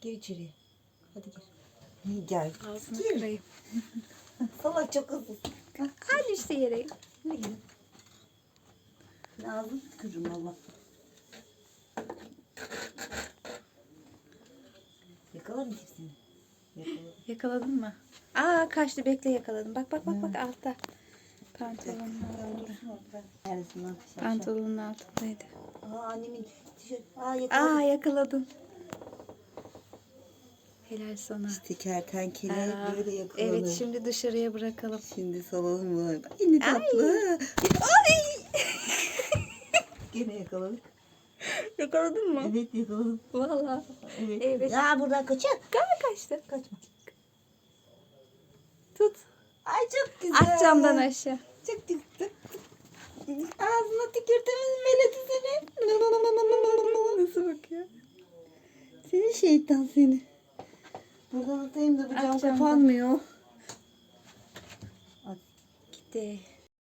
Gir içeriye. Hadi gir. İyi gel. Ağzını Gir. kırayım. Salak çok hızlı. Hadi işte yere. Ne gir? Ağzını tükürürüm valla. Yakalarım hepsini. Yakalarım. Yakaladın mı? Aa kaçtı bekle yakaladım. Bak bak bak bak altta. Pantolonun altında. Neredesin lan? Şapşal. Pantolonun altındaydı. Aa annemin tişört. Aa yakaladım. Aa yakaladın. Helal sana. İşte kertenkele Aa, böyle yakalanır. Evet şimdi dışarıya bırakalım. Şimdi salalım mı? Ay ne tatlı. Ay! Gene yakaladık. Yakaladın mı? Evet yakaladım. Valla. Evet. Evet. Ya buradan kaçın. Galiba kaçtı. Kaçma. Tut. Ay çok güzel. At camdan aşağı. Çok güzel. Ağzına tükürtemiz meledi seni. Nasıl bakıyor? Seni şeytan seni. Buradan atayım da bu At cam kapanmıyor. Gitti.